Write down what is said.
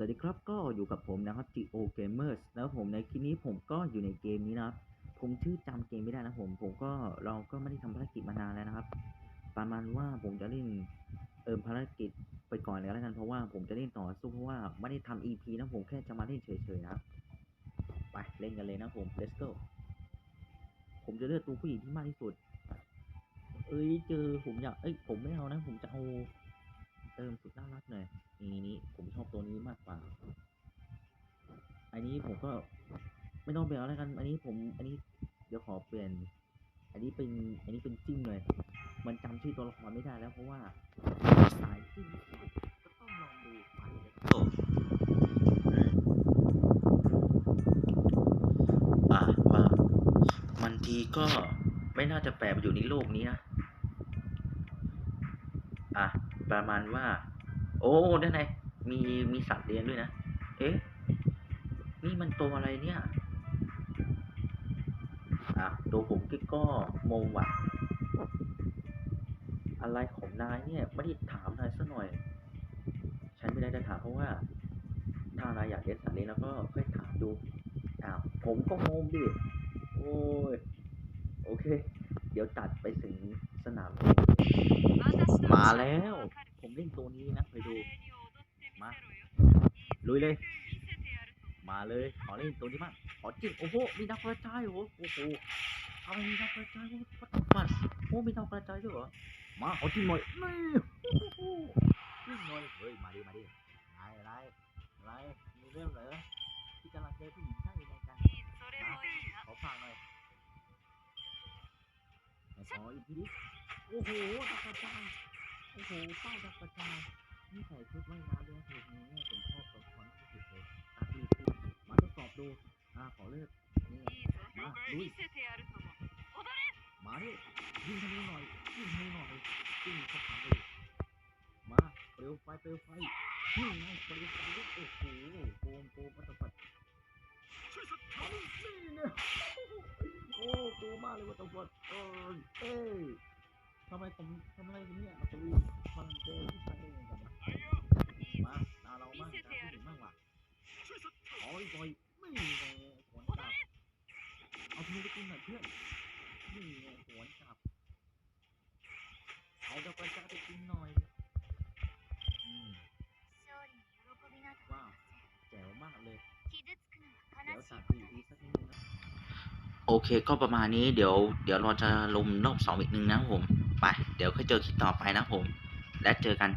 สวัสดีครับก็อยู่กับผมนะครับ Geo Gamers แล้วผมในคลิปนี้ผมก็อยู่ในเกมนี้นะครับ ผมชื่อจำเกมไม่ได้นะผม ผมก็เราก็ไม่ได้ทำภารกิจมานานแล้วนะครับ ประมาณว่าผมจะเล่นเอิมภารกิจไปก่อนแล้วกันเพราะว่าผมจะเล่นต่อสู้เพราะว่าไม่ได้ทำ EP นะผมแค่จะมาเล่นเฉยๆนะครับไปเล่นกันเลยนะผม let's go ผมจะเลือกตัวผู้หญิงที่มากที่สุด เอ้ยเจอผมอยากเอ้ยผมไม่เอานะ ผมจะ เติมสุดน่ารักหน่อยนี่นี่ผมชอบตัวนี้มากกว่า อันนี้ผมก็ไม่ต้องเปลี่ยนแล้วกัน อันนี้ผม อันนี้เดี๋ยวขอเปลี่ยน อันนี้เป็น อันนี้เป็นจิ้มเลย มันจำชื่อตัวละครไม่ได้แล้วเพราะว่าสายจิ้มก็ต้องลองดูไปเลยครับอะว่ามันทีก็ไม่น่าจะแปลกไปอยู่ในโลกนี้นะ อะ ประมาณว่า โอ้ด้านในมีมีสัตว์เลี้ยงด้วยนะ เอ๊ะ นี่มันตัวอะไรเนี่ยอะตัวผมก็ก็งงว่ะ อะไรของนายเนี่ยไม่ได้ถามนายซะหน่อย ฉันไม่ได้จะถามเพราะว่า ถ้านายอยากเลี้ยงสัตว์เลี้ยงแล้วก็ค่อยถามดูอ้าวผมก็งงดิโอ้ยโอเค เดี๋ยวตัดไปถึงสนามเองมาแล้วผม เล่นตัวนี้นะไปดู มาลุยเลย มาเลย ขอเล่นตัวนี้บ้างขอจริงโอ้โห มีดาวกระจายโอ้โหโอ้โหทำไมมีดาวกระจายโอ้ปัดปัดโอ้มีดาวกระจายด้วยเหรอ มาขอจริงหน่อยนี่โอ้โหจริงหน่อยเฮ้ย มาดิมาดิไรไรไรมีเรื่องเหรอที่กำลังเจอผู้หญิงใช่ไหมกันมาขอฟังหน่อยไหนขออีกทีดิโอ้โหดาวกระจาย โอ้โหป้าดาวกระจายนี่ใส่ชุดว่ายน้ำด้วยเธอคนนี้ผมชอบตัวละครที่สุดเลยตาดีขึ้นมาทดสอบดูอ่าขอเลือกนี่มาลุยมาดิยิงทะลุหน่อยยิงทะลุหน่อยยิงเข้าไปเลยมาเปลวไฟเปลวไฟยิงไงเปลวไฟโอ้โหโกมโกมปัตตปัดนี่เนี่ยโอ้โกมากเลยวัตถุปัดเออเอ้ย ทำไมผมทำไรกันเนี่ยเราจะวิ่งฟังเจอผู้ชายได้ยังกันนะมาตาเราบ้างตาผู้หญิงบ้างว่ะโอ้ยบอยไม่ไงหวนกลับเอาทีนี้ไปกินหน่อยเพื่อนนี่ไงหวนกลับเอาดอกกระจาไปกินหน่อยอืมว้าวแจ๋วมากเลยเดี๋ยวตัดทีอีกสักนิดนึงนะโอเคก็ประมาณนี้เดี๋ยว เดี๋ยวเราจะลงรอบสองอีกนึงนะผม ไป เดี๋ยวค่อยเจอคลิปต่อไปนะผม และเจอกัน